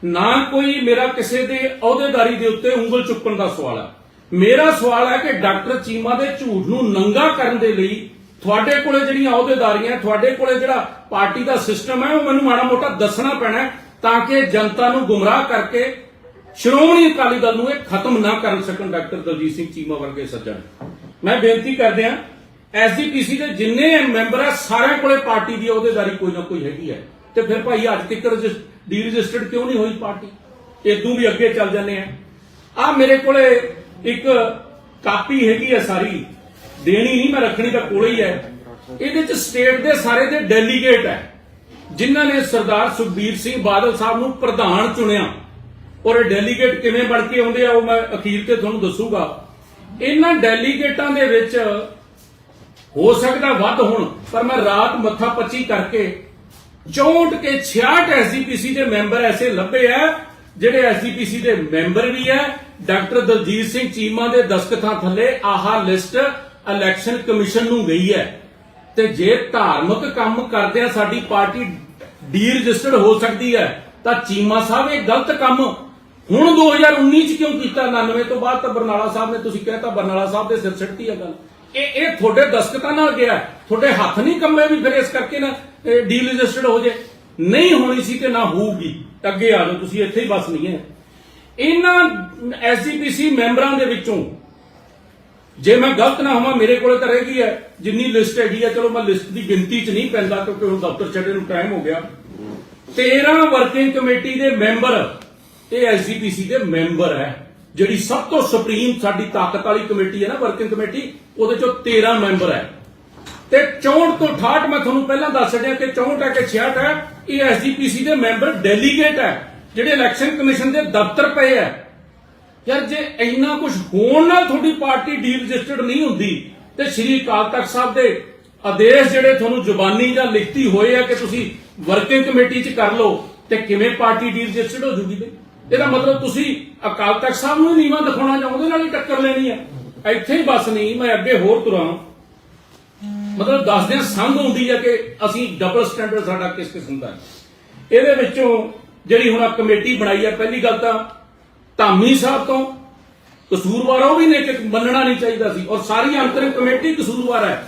ਨਾ ਕੋਈ ਮੇਰਾ ਕਿਸੇ ਦੇ ਅਹੁਦੇਦਾਰੀ ਦੇ ਉੱਤੇ ਉਂਗਲ ਚੁੱਕਣ ਦਾ ਸਵਾਲ ਹੈ। ਮੇਰਾ ਸਵਾਲ ਹੈ ਕਿ ਡਾਕਟਰ ਚੀਮਾ ਦੇ ਝੂਠ ਨੂੰ ਨੰਗਾ ਕਰਨ ਦੇ ਲਈ ਤੁਹਾਡੇ ਕੋਲੇ ਜਿਹੜੀਆਂ ਅਹੁਦੇਦਾਰੀਆਂ ਤੁਹਾਡੇ ਕੋਲੇ ਜਿਹੜਾ ਪਾਰਟੀ ਦਾ ਸਿਸਟਮ ਹੈ, ਉਹ ਮੈਨੂੰ ਮਾੜਾ ਮੋਟਾ ਦੱਸਣਾ ਪੈਣਾ ਤਾਂ ਕਿ ਜਨਤਾ ਨੂੰ ਗੁੰਮਰਾਹ ਕਰਕੇ ਸ਼੍ਰੋਮਣੀ ਅਕਾਲੀ ਦਲ ਨੂੰ ਇਹ ਖਤਮ ਨਾ ਕਰ ਸਕਣ ਡਾਕਟਰ ਦਲਜੀਤ ਸਿੰਘ ਚੀਮਾ ਵਰਗੇ ਸੱਜਣ। ਮੈਂ ਬੇਨਤੀ ਕਰਦੇ ਹਾਂ ਐਸਜੀਪੀਸੀ ਦੇ ਜਿੰਨੇ ਮੈਂਬਰ ਆ, ਸਾਰਿਆਂ ਕੋਲੇ ਪਾਰਟੀ ਦੀ ਅਹੁਦੇਦਾਰੀ ਕੋਈ ਨਾ ਕੋਈ ਹੈਗੀ ਹੈ ਤੇ ਫਿਰ ਭਾਈ ਅੱਜ ਤੱਕ ਡੀ ਰਜਿਸਟਰਡ ਕਿਉਂ ਨਹੀਂ ਹੋਈ ਪਾਰਟੀ? ਇਦੋਂ ਵੀ ਅੱਗੇ ਚੱਲ ਜਾਂਦੇ ਆ। ਆ ਮੇਰੇ ਕੋਲੇ ਇੱਕ ਕਾਪੀ ਹੈਗੀ ਆ ਸਾਰੀ। ਦੇਣੀ ਨਹੀਂ, ਮੈਂ ਰੱਖਣੀ ਤਾਂ ਕੋਲੇ ਹੀ ਹੈ ਇਹਦੇ ਚ ਸਟੇਟ ਦੇ ਸਾਰੇ ਦੇ ਡੈਲੀਗੇਟ ਹੈ ਜਿਨ੍ਹਾਂ ਨੇ ਸਰਦਾਰ ਸੁਖਬੀਰ ਸਿੰਘ ਬਾਦਲ ਸਾਹਿਬ ਨੂੰ ਪ੍ਰਧਾਨ ਚੁਣਿਆ। ਔਰ ਇਹ ਡੈਲੀਗੇਟ ਕਿਵੇਂ ਬਣ ਕੇ ਆਉਂਦੇ ਆ, ਉਹ ਮੈਂ ਅਖੀਰ ਤੇ ਤੁਹਾਨੂੰ ਦੱਸੂਗਾ। ਇਹਨਾਂ ਡੈਲੀਗੇਟਾਂ ਦੇ ਵਿੱਚ ਹੋ ਸਕਦਾ ਵੱਧ ਹੋਣ, ਪਰ ਮੈਂ ਰਾਤ ਮੱਥਾ ਪੱਚੀ ਕਰਕੇ 64 ਕੇ 66 ਐਸਜੀਪੀਸੀ ਦੇ ਮੈਂਬਰ ਐਸੇ ਲੱਭੇ ਆ, ਜਿਹੜੇ ਐਸਜੀਪੀਸੀ ਦੇ ਮੈਂਬਰ ਵੀ ਹੈ ਡਾਕਟਰ ਦਲਜੀਤ ਸਿੰਘ ਚੀਮਾ ਦੇ ਦਸਤਖਤਾਂ ਥੱਲੇ ਆਹ ਲਿਸਟ ਇਲੈਕਸ਼ਨ ਕਮਿਸ਼ਨ ਨੂੰ ਗਈ ਹੈ। ਤੇ ਜੇ ਧਾਰਮਿਕ ਕੰਮ ਕਰਦੇ ਆ, ਸਾਡੀ ਪਾਰਟੀ ਡੀ ਰਜਿਸਟਰਡ ਹੋ ਸਕਦੀ ਹੈ, ਤਾਂ ਚੀਮਾ ਸਾਹਿਬ ਇਹ ਗਲਤ ਕੰਮ ਹੁਣ 2019 ਚ ਕਿਉਂ ਕੀਤਾ? 99 ਤੋਂ ਬਾਅਦ ਤਾਂ ਬਰਨਾਲਾ ਸਾਹਿਬ ਨੇ ਤੁਸੀਂ ਕਹਿਤਾ, ਬਰਨਾਲਾ ਸਾਹਿਬ ਦੇ ਸਿਰ ਸਿੱਟਦੀ ਹੈ ਗੱਲ। ਇਹ ਇਹ ਤੁਹਾਡੇ ਦਸਤਖਤਾਂ ਨਾਲ ਗਿਆ ਤੁਹਾਡੇ ਹੱਥ ਨਹੀਂ ਕੰਮੇ ਵੀ ਫਿਰ ਇਸ ਕਰਕੇ ਨਾ ਡੀ ਰਜਿਸਟਰਡ ਹੋ ਜੇ। ਨਹੀਂ ਹੋਣੀ ਸੀ ਤੇ ਨਾ ਹੋਊਗੀ। ਅੱਗੇ ਆ ਜਾਓ, ਤੁਸੀਂ ਇੱਥੇ ਹੀ ਬਸ ਨਹੀਂ ਹੈ। ਇਹਨਾਂ ਐਸਜੀਪੀਸੀ ਮੈਂਬਰਾਂ ਦੇ ਵਿੱਚੋਂ, ਜੇ ਮੈਂ ਗਲਤ ਨਾ ਹੋਵਾਂ, ਮੇਰੇ ਕੋਲੇ ਤਾਂ ਰਹਿ ਗਈ ਹੈ। ਜਿੰਨੀ ਲਿਸਟ ਹੈਗੀ ਹੈ, ਚਲੋ ਮੈਂ ਲਿਸਟ ਦੀ ਗਿਣਤੀ 'ਚ ਨਹੀਂ ਪੈਂਦਾ, ਕਿਉਂਕਿ ਹੁਣ ਦਫ਼ਤਰ ਛੱਡੇ ਨੂੰ ਟਾਈਮ ਹੋ ਗਿਆ। 13 ਵਰਕਿੰਗ ਕਮੇਟੀ ਦੇ ਮੈਂਬਰ, ਇਹ ਐਸਜੀਪੀਸੀ ਦੇ ਮੈਂਬਰ ਹੈ। ਜਿਹੜੀ ਸਭ ਤੋਂ ਸੁਪਰੀਮ ਸਾਡੀ ਤਾਕਤ ਵਾਲੀ ਕਮੇਟੀ ਹੈ ਨਾ ਵਰਕਿੰਗ ਕਮੇਟੀ ਉਹਦੇ ਚੋਂ 13 ਮੈਂਬਰ ਹੈ। ਤੇ 64 ਤੋਂ 68 ਮੈਂ ਤੁਹਾਨੂੰ ਪਹਿਲਾਂ ਦੱਸ ਛੱਡਿਆ ਕਿ 64 ਹੈ ਕਿ 66 ਹੈ, ਇਹ ਐਸਜੀਪੀਸੀ ਦੇ ਮੈਂਬਰ ਡੈਲੀਗੇਟ ਹੈ, ਜਿਹੜੇ ਇਲੈਕਸ਼ਨ ਕਮਿਸ਼ਨ ਦੇ ਦਫ਼ਤਰ ਪਏ ਹੈ। ਯਾਰ, ਜੇ ਇੰਨਾ ਕੁਝ ਹੋਣ ਨਾਲ ਤੁਹਾਡੀ ਪਾਰਟੀ ਡੀ ਰਜਿਸਟਰਡ ਨਹੀਂ ਹੁੰਦੀ, ਤੇ ਸ਼੍ਰੀ ਅਕਾਲ ਤਖਤ ਸਾਹਿਬ ਦੇ ਆਦੇਸ਼ ਜਿਹੜੇ ਤੁਹਾਨੂੰ ਜ਼ੁਬਾਨੀ ਜਾਂ ਲਿਖਤੀ ਹੋਏ ਆ ਕਿ ਤੁਸੀਂ ਵਰਕਿੰਗ ਕਮੇਟੀ 'ਚ ਕਰ ਲਓ, ਤੇ ਕਿਵੇਂ ਪਾਰਟੀ ਡੀ ਰਜਿਸਟਰਡ ਹੋ ਜੂਗੀ ਬਈ? ਇਹਦਾ ਮਤਲਬ ਤੁਸੀਂ ਅਕਾਲ ਤਖਤ ਸਾਹਿਬ ਨੂੰ ਹੀ ਨੀਵਾਂ ਦਿਖਾਉਣਾ ਚਾਹੁੰਦੇ ਨਾਲ ਹੀ ਟੱਕਰ ਲੈਣੀ ਹੈ। ਇੱਥੇ ਹੀ ਬਸ ਨਹੀਂ, ਮੈਂ ਅੱਗੇ ਹੋਰ ਤੁਰਾਂ। ਮਤਲਬ ਦੱਸਦੇ ਸੰਗ ਹੁੰਦੀ ਹੈ ਕਿ ਅਸੀਂ ਡਬਲ ਸਟੈਂਡਰਡ ਸਾਡਾ ਕਿਸ ਕਿਸਮ ਦਾ ਹੈ। ਇਹਦੇ ਵਿੱਚੋਂ ਜਿਹੜੀ ਹੁਣ ਆਹ ਕਮੇਟੀ ਬਣਾਈ ਹੈ ਪਹਿਲੀ ਗੱਲ ਤਾਂ ਧਾਮੀ ਸਾਹਿਬ ਤੋਂ ਕਸੂਰਵਾਰ ਉਹ ਵੀ ਨੇ ਕਿ ਮੰਨਣਾ ਨਹੀਂ ਚਾਹੀਦਾ ਸੀ। ਔਰ ਸਾਰੀ ਅੰਤਰਿਮ ਕਮੇਟੀ ਕਸੂਰਵਾਰ ਹੈ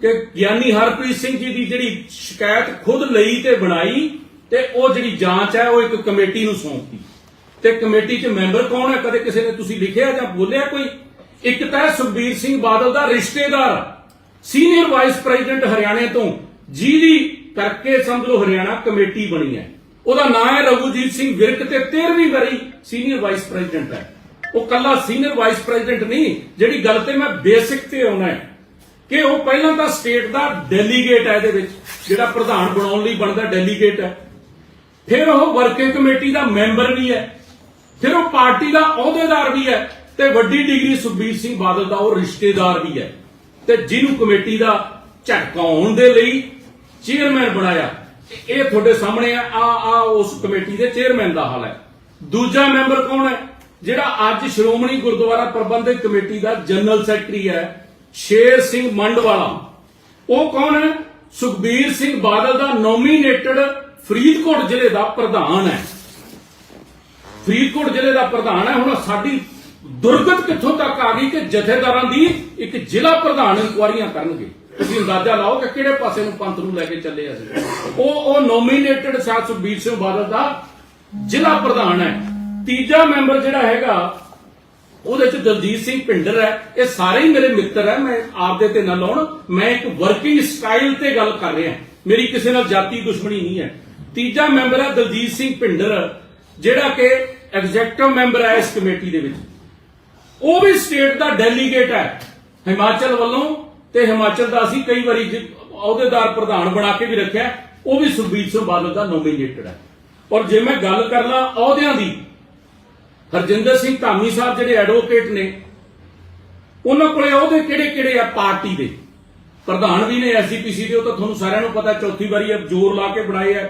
ਕਿ ਗਿਆਨੀ ਹਰਪ੍ਰੀਤ ਸਿੰਘ ਜੀ ਦੀ ਜਿਹੜੀ ਸ਼ਿਕਾਇਤ ਖੁਦ ਲਈ ਤੇ ਬਣਾਈ ਤੇ ਉਹ ਜਿਹੜੀ ਜਾਂਚ ਹੈ, ਉਹ ਇੱਕ ਕਮੇਟੀ ਨੂੰ ਸੌਂਪੀ। ਤੇ ਕਮੇਟੀ 'ਚ ਮੈਂਬਰ ਕੌਣ ਹੈ? ਕਦੇ ਕਿਸੇ ਨੇ ਤੁਸੀਂ ਲਿਖਿਆ ਜਾਂ ਬੋਲਿਆ ਕੋਈ? ਇੱਕ ਤਾਂ ਸੁਖਬੀਰ ਸਿੰਘ ਬਾਦਲ ਦਾ ਰਿਸ਼ਤੇਦਾਰ, ਸੀਨੀਅਰ ਵਾਈਸ ਪ੍ਰੈਜ਼ੀਡੈਂਟ ਹਰਿਆਣੇ ਤੋਂ, ਜਿਹਦੀ ਕਰਕੇ ਸਮਝ ਲਓ ਹਰਿਆਣਾ ਕਮੇਟੀ ਬਣੀ ਹੈ। ਉਹਦਾ ਨਾਮ ਹੈ ਰਘੂਜੀਤ ਸਿੰਘ ਵਿਰਕ ਤੇ 13ਵੀਂ ਵਾਰੀ ਸੀਨੀਅਰ ਵਾਈਸ ਪ੍ਰੈਜ਼ੀਡੈਂਟ ਹੈ। ਉਹ ਕੱਲਾ ਸੀਨੀਅਰ ਵਾਈਸ ਪ੍ਰੈਜ਼ੀਡੈਂਟ ਨਹੀਂ, ਜਿਹੜੀ ਗੱਲ ਤੇ ਮੈਂ ਬੇਸਿਕ ਤੇ ਆਉਣਾ ਹੈ ਕਿ ਉਹ ਪਹਿਲਾਂ ਤਾਂ ਸਟੇਟ ਦਾ ਡੈਲੀਗੇਟ ਹੈ ਇਹਦੇ ਵਿੱਚ, ਜਿਹੜਾ ਪ੍ਰਧਾਨ ਬਣਾਉਣ ਲਈ ਬਣਦਾ ਡੈਲੀਗੇਟ ਹੈ। ਫਿਰ ਉਹ ਵਰਕਿੰਗ ਕਮੇਟੀ ਦਾ ਮੈਂਬਰ ਵੀ ਹੈ। ਫਿਰ ਉਹ ਪਾਰਟੀ ਦਾ ਅਹੁਦੇਦਾਰ ਵੀ ਹੈ। ਤੇ ਵੱਡੀ ਡਿਗਰੀ ਸੁਖਬੀਰ ਸਿੰਘ ਬਾਦਲ ਦਾ ਉਹ ਰਿਸ਼ਤੇਦਾਰ ਵੀ ਹੈ। ਤੇ ਜਿਹਨੂੰ ਕਮੇਟੀ ਦਾ ਝਟਕਾਉਣ ਦੇ ਲਈ ਚੇਅਰਮੈਨ ਬਣਾਇਆ ਇਹ ਤੁਹਾਡੇ ਸਾਹਮਣੇ ਆ ਆ ਉਸ ਕਮੇਟੀ ਦੇ ਚੇਅਰਮੈਨ ਦਾ ਹਾਲ ਹੈ। ਦੂਜਾ ਮੈਂਬਰ ਕੌਣ ਹੈ? ਜਿਹੜਾ ਅੱਜ ਸ਼੍ਰੋਮਣੀ ਗੁਰਦੁਆਰਾ ਪ੍ਰਬੰਧਕ ਕਮੇਟੀ ਦਾ ਜਨਰਲ ਸੈਕਟਰੀ ਹੈ, ਸ਼ੇਰ ਸਿੰਘ ਮੰਡ ਵਾਲਾ ਉਹ ਕੌਣ ਹੈ? ਸੁਖਬੀਰ ਸਿੰਘ ਬਾਦਲ ਦਾ ਨੋਮੀਨੇਟਡ ਫਰੀਦਕੋਟ ਜ਼ਿਲ੍ਹੇ ਦਾ ਪ੍ਰਧਾਨ ਹੈ। ਫਰੀਦਕੋਟ ਜ਼ਿਲ੍ਹੇ ਦਾ ਪ੍ਰਧਾਨ ਹੈ, ਹੁਣ ਸਾਡੀ ਦੁਰਗਤ ਕਿੱਥੋਂ ਤੱਕ ਆ ਗਈ ਕਿ ਜਥੇਦਾਰਾਂ ਦੀ ਇੱਕ ਜ਼ਿਲ੍ਹਾ ਪ੍ਰਧਾਨ ਇਨਕੁਆਰੀਆਂ ਕਰਨਗੇ? ਤੁਸੀਂ ਅੰਦਾਜ਼ਾ ਲਾਓ ਕਿ ਕਿਹੜੇ ਪਾਸੇ ਨੂੰ ਪੰਥ ਨੂੰ ਲੈ ਕੇ ਚੱਲੇ ਅਸੀਂ? ਉਹ ਉਹ ਨੋਮੀਨੇਟਡ ਸਾਧ ਸੁਖਬੀਰ ਸਿੰਘ ਬਾਦਲ ਦਾ ਜ਼ਿਲ੍ਹਾ ਪ੍ਰਧਾਨ ਹੈ। ਤੀਜਾ ਮੈਂਬਰ ਜਿਹੜਾ ਹੈਗਾ, ਉਹਦੇ ਚ ਦਲਜੀਤ ਸਿੰਘ ਭਿੰਡਰ ਹੈ। ਇਹ ਸਾਰੇ ਹੀ ਮੇਰੇ ਮਿੱਤਰ ਹੈ। ਮੈਂ ਆਪਦੇ ਤੇ ਨਾ ਲਾਉਣ, ਮੈਂ ਇੱਕ ਵਰਕਿੰਗ ਸਟਾਈਲ ਤੇ ਗੱਲ ਕਰ ਰਿਹਾ। ਮੇਰੀ ਕਿਸੇ ਨਾਲ ਜਾਤੀ ਦੁਸ਼ਮਣੀ ਨਹੀਂ ਹੈ। ਤੀਜਾ ਮੈਂਬਰ ਹੈ ਦਲਜੀਤ ਸਿੰਘ ਭਿੰਡਰ, ਜਿਹੜਾ ਕਿ ਐਗਜ਼ੈਕਟਿਵ ਮੈਂਬਰ ਹੈ ਇਸ ਕਮੇਟੀ ਦੇ ਵਿੱਚ। ਉਹ ਵੀ ਸਟੇਟ ਦਾ ਡੈਲੀਗੇਟ ਹੈ। ਹਿਮਾਚਲ ਵੱਲੋਂ ਤੇ ਹਿਮਾਚਲ ਦਾ ਅਸੀਂ ਕਈ ਵਾਰੀ ਅਹੁਦੇਦਾਰ ਪ੍ਰਧਾਨ ਬਣਾ ਕੇ ਵੀ ਰੱਖਿਆ। ਉਹ ਵੀ ਸੁਖਬੀਰ ਸਿੰਘ ਬਾਦਲ ਦਾ ਨੋਮੀਨੇਟਡ ਹੈ। ਔਰ ਜੇ ਮੈਂ ਗੱਲ ਕਰ ਲਾਂ ਅਹੁਦਿਆਂ ਦੀ, ਹਰਜਿੰਦਰ ਸਿੰਘ ਧਾਮੀ ਸਾਹਿਬ ਜਿਹੜੇ ਐਡਵੋਕੇਟ ਨੇ, ਉਹਨਾਂ ਕੋਲੇ ਅਹੁਦੇ ਕਿਹੜੇ ਕਿਹੜੇ ਆ ਪਾਰਟੀ ਦੇ? ਪ੍ਰਧਾਨ ਵੀ ਨੇ ਐਸਜੀਪੀਸੀ ਦੇ, ਉਹ ਤਾਂ ਤੁਹਾਨੂੰ ਸਾਰਿਆਂ ਨੂੰ ਪਤਾ, ਚੌਥੀ ਵਾਰੀ ਇਹ ਜ਼ੋਰ ਲਾ ਕੇ ਬਣਾਏ ਆ।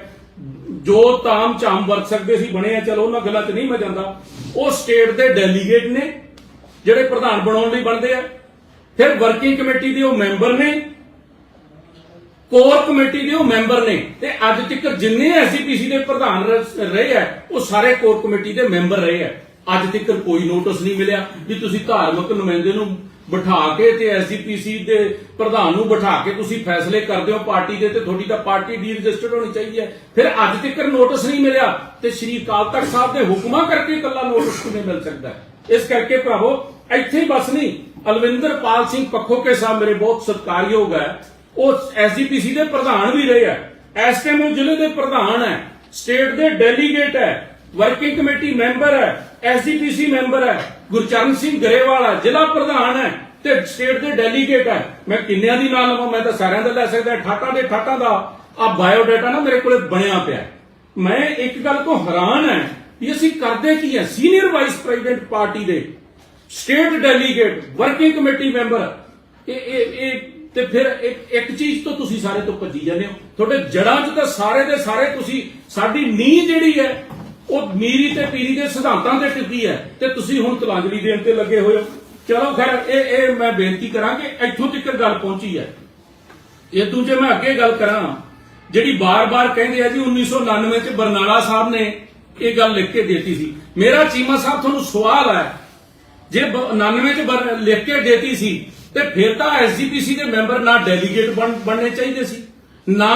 ਜੋ ਤਾਮ ਝਾਮ ਵਰਤ ਸਕਦੇ ਸੀ ਬਣੇ ਆ, ਚਲੋ ਉਹਨਾਂ ਗੱਲਾਂ 'ਚ ਨਹੀਂ ਮੈਂ ਜਾਂਦਾ। ਉਹ ਸਟੇਟ ਦੇ ਡੈਲੀਗੇਟ ਨੇ। ਜਿਹੜੇ ਪ੍ਰਧਾਨ ਬਣਾਉਣ ਲਈ ਬਣਦੇ ਆ। ਫਿਰ ਵਰਕਿੰਗ ਕਮੇਟੀ ਦੇ ਉਹ ਮੈਂਬਰ ਨੇ ਕੋਰ ਕਮੇਟੀ ਦੇ ਉਹ ਮੈਂਬਰ ਨੇ। ਤੇ ਅੱਜ ਤੱਕ ਜਿੰਨੇ ਐਸਜੀਪੀਸੀ ਦੇ ਪ੍ਰਧਾਨ ਰਹੇ ਆ, ਉਹ ਸਾਰੇ ਕੋਰ ਕਮੇਟੀ ਦੇ ਮੈਂਬਰ ਰਹੇ ਆ। ਅੱਜ ਤੱਕ ਕੋਈ ਨੋਟਿਸ ਨਹੀਂ ਮਿਲਿਆ ਵੀ ਤੁਸੀਂ ਧਾਰਮਿਕ ਨੁਮਾਇੰਦੇ ਨੂੰ ਬਿਠਾ ਕੇ ਤੇ ਐਸਜੀਪੀਸੀ ਦੇ ਪ੍ਰਧਾਨ ਨੂੰ ਬਿਠਾ ਕੇ ਤੁਸੀਂ ਫੈਸਲੇ ਕਰਦੇ ਹੋ ਪਾਰਟੀ ਦੇ ਤੇ ਤੁਹਾਡੀ ਤਾਂ ਪਾਰਟੀ ਡੀ ਰਜਿਸਟਰਡ ਹੋਣੀ ਚਾਹੀਦੀ ਹੈ। ਫਿਰ ਅੱਜ ਤੱਕ ਨੋਟਿਸ ਨਹੀਂ ਮਿਲਿਆ ਤੇ ਸ਼੍ਰੀ ਅਕਾਲ ਤਖਤ ਸਾਹਿਬ ਦੇ ਹੁਕਮਾਂ ਕਰਕੇ ਇਕੱਲਾ ਨੋਟਿਸ ਕਿਵੇਂ ਮਿਲ ਸਕਦਾ ਇਸ ਕਰਕੇ ਭਰਾਵੋ ਇੱਥੇ ਹੀ ਬਸ ਨਹੀਂ, ਅਲਵਿੰਦਰਪਾਲ ਸਿੰਘ ਪੱਖੋਕੇ ਸਾਹਿਬ ਮੇਰੇ ਬਹੁਤ ਸਤਿਕਾਰਯੋਗ ਹੈ। ਉਹ ਐਸਜੀਪੀਸੀ ਦੇ ਪ੍ਰਧਾਨ ਵੀ ਰਹੇ ਆ ਇਸ ਟਾਈਮ ਉਹ ਜ਼ਿਲ੍ਹੇ ਦੇ ਪ੍ਰਧਾਨ ਹੈ। ਸਟੇਟ ਦੇ ਡੈਲੀਗੇਟ ਹੈ। ਵਰਕਿੰਗ ਕਮੇਟੀ ਮੈਂਬਰ ਹੈ। ਐਸਜੀਪੀਸੀ ਮੈਂਬਰ ਹੈ। ਗੁਰਚਰਨ ਸਿੰਘ ਗਰੇਵਾਲ ਜ਼ਿਲ੍ਹਾ ਪ੍ਰਧਾਨ ਹੈ ਤੇ ਸਟੇਟ ਦੇ ਡੈਲੀਗੇਟ ਹੈ। ਮੈਂ ਕਿੰਨਿਆਂ ਦੀ ਨਾਂ ਲਵਾਂ? ਮੈਂ ਤਾਂ ਸਾਰਿਆਂ ਦਾ ਲੈ ਸਕਦਾ ਠਾਟਾ ਦੇ ਠਾਟਾ ਦਾ ਆ ਬਾਇਓਡਾਟਾ ਨਾ ਮੇਰੇ ਕੋਲੇ ਬਣਿਆ ਪਿਆ ਮੈਂ ਇੱਕ ਗੱਲ ਤੋਂ ਹੈਰਾਨ ਹੈ ਕਿ ਅਸੀਂ ਕਰਦੇ ਕੀ ਹੈ? ਸੀਨੀਅਰ ਵਾਈਸ ਪ੍ਰੈਜ਼ੀਡੈਂਟ ਪਾਰਟੀ ਦੇ state delegate, working committee member. ਇਹ ਇਹ ਇਹ ਤੇ ਫਿਰ ਇੱਕ ਇੱਕ ਚੀਜ਼ ਤੋਂ ਤੁਸੀਂ ਸਾਰੇ ਤੋਂ ਭੱਜੀ ਜਾਂਦੇ ਹੋ। ਤੁਹਾਡੇ ਜੜਾਂ 'ਚ ਤਾਂ ਸਾਰੇ ਦੇ ਸਾਰੇ ਤੁਸੀਂ, ਸਾਡੀ ਨੀਂਹ ਜਿਹੜੀ ਹੈ, ਉਹ ਮੀਰੀ ਤੇ ਪੀਰੀ ਦੇ ਸਿਧਾਂਤਾਂ ਤੇ ਟਿੱਕੀ ਹੈ ਤੇ ਤੁਸੀਂ ਹੁਣ ਤਲਾਂਜਲੀ ਦੇਣ ਤੇ ਲੱਗੇ ਹੋਏ ਹੋ। ਚਲੋ ਖੈਰ, ਇਹ ਇਹ ਮੈਂ ਬੇਨਤੀ ਕਰਾਂ ਕਿ ਇੱਥੋਂ ਤੱਕ ਗੱਲ ਪਹੁੰਚੀ ਹੈ। ਇਹ ਦੂਜੇ ਮੈਂ ਅੱਗੇ ਗੱਲ ਕਰਾਂ, ਜਿਹੜੀ ਬਾਰ-ਬਾਰ ਕਹਿੰਦੇ ਆ ਜੀ 1999 ਚ ਬਰਨਾਲਾ ਸਾਹਿਬ ਨੇ ਇਹ ਗੱਲ ਲਿਖ ਕੇ ਦਿੱਤੀ ਸੀ। ਮੇਰਾ ਚੀਮਾ ਸਾਹਿਬ, ਤੁਹਾਨੂੰ ਸਵਾਲ ਹੈ ਜੇ ਬ- 99 ਚ ਲਿਖ ਕੇ ਦੇਤੀ ਸੀ, ਤੇ ਫਿਰ ਤਾਂ ਐਸਜੀਪੀਸੀ ਦੇ ਮੈਂਬਰ ਨਾ ਡੈਲੀਗੇਟ ਬਣਨੇ ਚਾਹੀਦੇ ਸੀ, ਨਾ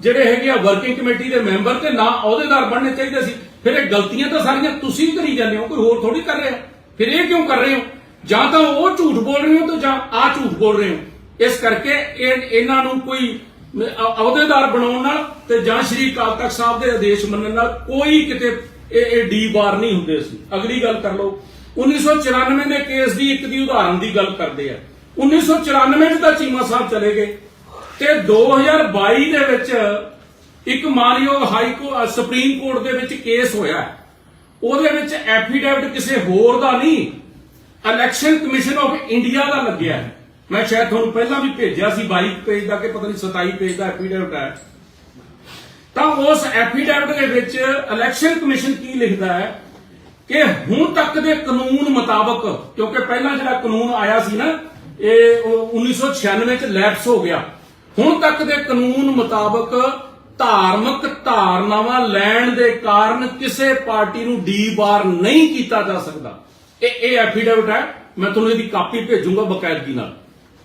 ਜਿਹੜੇ ਹੈਗੇ ਆ ਵਰਕਿੰਗ ਕਮੇਟੀ ਦੇ ਮੈਂਬਰ ਤੇ ਨਾ ਅਹੁਦੇਦਾਰ ਬਣਨੇ ਚਾਹੀਦੇ ਸੀ। ਫਿਰ ਇਹ ਗਲਤੀਆਂ ਤਾਂ ਸਾਰੀਆਂ ਤੁਸੀਂ ਕਰੀ ਜਾਂਦੇ ਹੋ, ਕੋਈ ਹੋਰ ਥੋੜੀ ਕਰ ਰਿਹਾ। ਫਿਰ ਇਹ ਕਿਉਂ ਕਰ ਰਹੇ ਹੋ? ਜਾਂ ਤਾਂ ਉਹ ਝੂਠ ਬੋਲ ਰਹੇ ਹੋ ਤੇ ਜਾਂ ਆ ਝੂਠ ਬੋਲ ਰਹੇ ਹੋ। ਇਸ ਕਰਕੇ ਇਹ ਇਹਨਾਂ ਨੂੰ ਕੋਈ ਅਹੁਦੇਦਾਰ ਬਣਾਉਣ ਨਾਲ ਤੇ ਜਾਂ ਸ਼੍ਰੀ ਅਕਾਲ ਤਖਤ ਸਾਹਿਬ ਦੇ ਆਦੇਸ਼ ਮੰਨਣ ਨਾਲ ਕੋਈ ਕਿਤੇ ਇਹ ਡੀ ਬਾਰ ਨਹੀਂ ਹੁੰਦੇ ਸੀ ਅਗਲੀ ਗੱਲ ਕਰ ਲਓ। 1994 ਦੇ ਕੇਸ ਦੀ ਇੱਕ ਦੀ ਉਦਾਹਰਨ ਦੀ ਗੱਲ ਕਰਦੇ ਆ। 1994 ਚ ਤਾਂ ਚੀਮਾ ਸਾਹਿਬ ਚਲੇ ਗਏ ਤੇ 2022 ਦੇ ਵਿੱਚ ਇੱਕ ਮਾਨਯੋਗ ਹਾਈ ਕੋ ਸੁਪਰੀਮ ਕੋਰਟ ਦੇ ਵਿੱਚ ਕੇਸ ਹੋਇਆ ਉਹਦੇ ਵਿੱਚ ਐਫੀਡੈਵਿਟ ਕਿਸੇ ਹੋਰ ਦਾ ਨਹੀਂ, ਇਲੈਕਸ਼ਨ ਕਮਿਸ਼ਨ ਆਫ ਇੰਡੀਆ ਦਾ ਲੱਗਿਆ ਹੈ। ਮੈਂ ਸ਼ਾਇਦ ਤੁਹਾਨੂੰ ਪਹਿਲਾਂ ਵੀ ਭੇਜਿਆ ਸੀ 22 ਪੇਜ ਦਾ ਕਿ ਪਤਾ ਨਹੀਂ 27 ਪੇਜ ਦਾ ਐਫੀਡੈਵਿਟ ਹੈ। ਤਾਂ ਉਸ ਐਫੀਡੈਵਿਟ ਦੇ ਵਿੱਚ ਇਲੈਕਸ਼ਨ ਕਮਿਸ਼ਨ ਕੀ ਲਿਖਦਾ ਹੈ? ਕਿ ਹੁਣ ਤੱਕ ਦੇ ਕਾਨੂੰਨ ਮੁਤਾਬਕ, ਕਿਉਂਕਿ ਪਹਿਲਾਂ ਜਿਹੜਾ ਕਾਨੂੰਨ ਆਇਆ ਸੀ ਨਾ, ਇਹ ਉਹ 1996 ਚ ਲੈਪਸ ਹੋ ਗਿਆ। ਹੁਣ ਤੱਕ ਦੇ ਕਾਨੂੰਨ ਮੁਤਾਬਕ ਧਾਰਮਿਕ ਧਾਰਨਾਵਾਂ ਲੈਣ ਦੇ ਕਾਰਨ ਕਿਸੇ ਪਾਰਟੀ ਨੂੰ ਡੀ ਬਾਰ ਨਹੀਂ ਕੀਤਾ ਜਾ ਸਕਦਾ। ਇਹ ਇਹ ਐਫੀਡੇਵਿਟ ਹੈ। ਮੈਂ ਤੁਹਾਨੂੰ ਇਹਦੀ ਕਾਪੀ ਭੇਜੂੰਗਾ ਬਕਾਇਦਗੀ ਨਾਲ।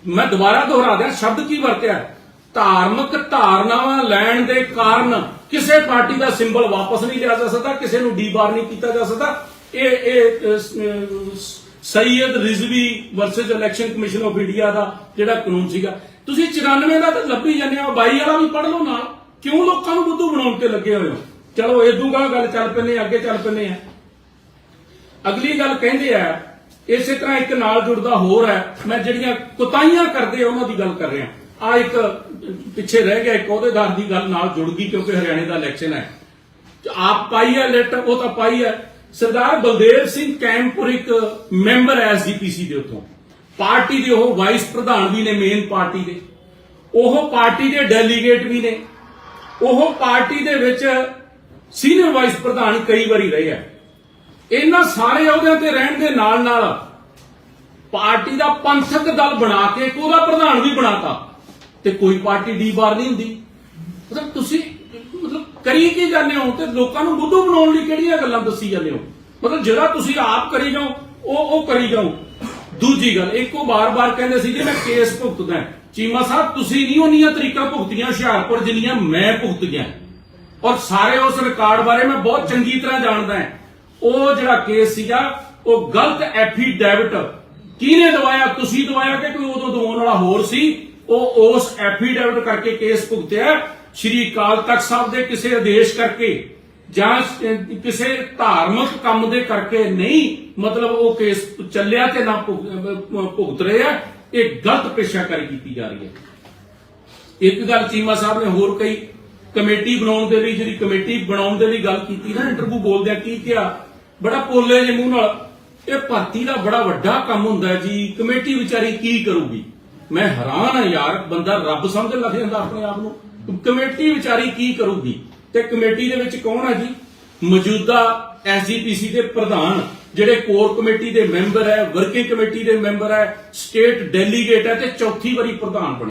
ਮੈਂ ਦੁਬਾਰਾ ਦੁਹਰਾ ਦਿਆਂ, ਸ਼ਬਦ ਕੀ ਵਰਤਿਆ? ਧਾਰਮਿਕ ਧਾਰਨਾਵਾਂ ਲੈਣ ਦੇ ਕਾਰਨ ਕਿਸੇ ਪਾਰਟੀ ਦਾ ਸਿੰਬਲ ਵਾਪਸ ਨਹੀਂ ਲਿਆ ਜਾ ਸਕਦਾ, ਕਿਸੇ ਨੂੰ ਡੀ ਬਾਰ ਨਹੀਂ ਕੀਤਾ ਜਾ ਸਕਦਾ। ਇਹ ਇਹ ਅਹ, ਸ- ਅਹ, Rizvi versus Election Commission of India ਦਾ ਜਿਹੜਾ ਕਾਨੂੰਨ ਸੀਗਾ। ਤੁਸੀਂ 94 ਦਾ ਤਾਂ ਲੱਭੀ ਜਾਂਦੇ ਹੋ 22 ਵਾਲਾ ਵੀ ਪੜ੍ਹ ਲਓ ਨਾਲ। ਕਿਉਂ ਲੋਕਾਂ ਨੂੰ ਬੁੱਧੂ ਬਣਾਉਣ ਤੇ ਲੱਗੇ ਹੋਏ ਹੋ? ਚਲੋ ਇਦੂਗਾ ਗੱਲ ਚੱਲ ਪੈਨੇ ਅੱਗੇ ਚੱਲ ਪੈਨੇ ਆ ਅਗਲੀ ਗੱਲ ਕਹਿੰਦੇ ਆ ਇਸੇ ਤਰ੍ਹਾਂ ਇੱਕ ਨਾਲ ਜੁੜਦਾ ਹੋਰ ਹੈ। ਮੈਂ ਜਿਹੜੀਆਂ ਕੁਤਾਈਆਂ ਕਰਦੇ ਆ ਉਹਨਾਂ ਦੀ ਗੱਲ ਕਰ ਰਿਹਾ। ਆ ਇੱਕ ਪਿੱਛੇ ਰਹਿ ਗਿਆ ਇੱਕ ਅਹੁਦੇਦਾਰ ਦੀ ਗੱਲ ਨਾਲ ਜੁੜ ਗਈ ਕਿਉਂਕਿ ਹਰਿਆਣੇ ਦਾ ਇਲੈਕਸ਼ਨ ਹੈ। ਆਪ ਪਾਈ ਹੈ ਲੈਟਰ ਉਹ ਤਾਂ ਪਾਈ ਹੈ। ਸਰਦਾਰ ਬਲਦੇਵ ਸਿੰਘ ਕੈਂਪੁਰ ਇੱਕ ਮੈਂਬਰ ਐਸਜੀਪੀਸੀ ਦੇ ਉਤੋਂ। ਪਾਰਟੀ ਦੇ ਉਹ ਵਾਈਸ ਪ੍ਰਧਾਨ ਵੀ ਨੇ ਮੇਨ ਪਾਰਟੀ ਦੇ। ਉਹ ਪਾਰਟੀ ਦੇ ਡੈਲੀਗੇਟ ਵੀ ਨੇ। ਉਹ ਪਾਰਟੀ ਦੇ ਵਿੱਚ ਸੀਨੀਅਰ ਵਾਈਸ ਪ੍ਰਧਾਨ ਕਈ ਵਾਰੀ ਰਹੇ ਆ। ਇਹਨਾਂ ਸਾਰੇ ਅਹੁਦਿਆਂ ਤੇ ਰਹਿਣ ਦੇ ਨਾਲ ਨਾਲ ਪਾਰਟੀ ਦਾ ਪੰਥਕ ਦਲ ਬਣਾ ਕੇ ਉਹਦਾ ਪ੍ਰਧਾਨ ਵੀ ਬਣਾਤਾ। ਤੇ ਕੋਈ ਪਾਰਟੀ ਡੀ ਬਾਰ ਨਹੀਂ ਹੁੰਦੀ। ਮਤਲਬ ਤੁਸੀਂ ਕਰੀ ਕੀ ਜਾਂਦੇ ਹੋ? ਤੇ ਲੋਕਾਂ ਨੂੰ ਬੁੱਧੂ ਬਣਾਉਣ ਲਈ ਕਿਹੜੀਆਂ ਗੱਲਾਂ ਦੱਸੀ ਜਾਂਦੇ ਹੋ? ਮਤਲਬ ਜਿਹੜਾ ਤੁਸੀਂ ਆਪ ਕਰੀ ਜਾਓ, ਉਹ ਉਹ ਕਰੀ ਜਾਓ। ਦੂਜੀ ਗੱਲ, ਇੱਕੋ ਬਾਰ-ਬਾਰ ਕਹਿੰਦੇ ਸੀ ਜੇ ਮੈਂ ਕੇਸ ਭੁਗਤਦਾ ਚੀਮਾ ਸਾਹਿਬ, ਤੁਸੀਂ ਨਹੀਂ ਉਹਨੀਆਂ ਤਰੀਕਾ ਭੁਗਤੀਆਂ, ਹੁਸ਼ਿਆਰਪੁਰ ਜਿੰਨੀਆਂ ਮੈਂ ਭੁਗਤੀਆਂ। ਔਰ ਸਾਰੇ ਉਸ ਰਿਕਾਰਡ ਬਾਰੇ ਮੈਂ ਬਹੁਤ ਚੰਗੀ ਤਰ੍ਹਾਂ ਜਾਣਦਾ ਹਾਂ। ਉਹ ਜਿਹੜਾ ਕੇਸ ਸੀਗਾ, ਉਹ ਗਲਤ ਐਫੀਡੈਵਿਟ ਕਿਹਨੇ ਦਵਾਇਆ? ਤੁਸੀਂ ਦਵਾਇਆ ਕਿ ਕੋਈ ਉਦੋਂ ਦਵਾਉਣ ਵਾਲਾ ਹੋਰ ਸੀ? ਉਹ ਉਸ ਐਫੀਡੈਵਿਟ ਕਰਕੇ ਕੇਸ ਭੁਗਤਿਆ। ਸ਼੍ਰੀ ਅਕਾਲ ਤਖਤ ਸਾਹਿਬ ਦੇ ਕਿਸੇ ਆਦੇਸ਼ ਕਰਕੇ ਜਾਂ ਕਿਸੇ ਧਾਰਮਿਕ ਕੰਮ ਦੇ ਕਰਕੇ ਨਹੀਂ, ਮਤਲਬ ਉਹ ਕੇਸ ਚੱਲਿਆ ਤੇ ਨਾ ਭੁਗ- ਭੁਗਤ ਰਹੇ ਆ, ਇਹ ਗਲਤ ਪੇਸ਼ਾਕਾਰੀ ਕੀਤੀ ਜਾ ਰਹੀ ਹੈ। ਇੱਕ ਗੱਲ ਚੀਮਾ ਸਾਹਿਬ ਨੇ ਹੋਰ ਕਈ ਕਮੇਟੀ ਬਣਾਉਣ ਦੇ ਲਈ, ਜਿਹੜੀ ਕਮੇਟੀ ਬਣਾਉਣ ਦੇ ਲਈ ਗੱਲ ਕੀਤੀ ਨਾ ਇੰਟਰਵਿਊ ਬੋਲਦਿਆਂ ਕੀ ਕਿਹਾ? ਬੜਾ ਪੋਲੇ ਜਿਹੇ ਮੂੰਹ ਨਾਲ, ਇਹ ਭਰਤੀ ਦਾ ਬੜਾ ਵੱਡਾ ਕੰਮ ਹੁੰਦਾ ਜੀ, ਕਮੇਟੀ ਵਿਚਾਰੀ ਕੀ ਕਰੂਗੀ? ਮੈਂ ਹੈਰਾਨ ਆ ਯਾਰ, ਬੰਦਾ ਰੱਬ ਸਮਝ ਲੱਗ ਜਾਂਦਾ ਆਪਣੇ ਆਪ ਨੂੰ। ਕਮੇਟੀ ਵਿਚਾਰੀ ਕੀ ਕਰੂਗੀ? ਤੇ ਕਮੇਟੀ ਦੇ ਵਿੱਚ ਕੌਣ ਹੈ ਜੀ? ਮੌਜੂਦਾ ਐਸਜੀਪੀਸੀ ਦੇ ਪ੍ਰਧਾਨ, ਜਿਹੜੇ ਕੋਰ ਕਮੇਟੀ ਦੇ ਮੈਂਬਰ ਹੈ, ਵਰਕਿੰਗ ਕਮੇਟੀ ਦੇ ਮੈਂਬਰ ਹੈ, ਸਟੇਟ ਡੈਲੀਗੇਟ ਹੈ ਤੇ ਚੌਥੀ ਵਾਰੀ ਪ੍ਰਧਾਨ ਬਣੇ।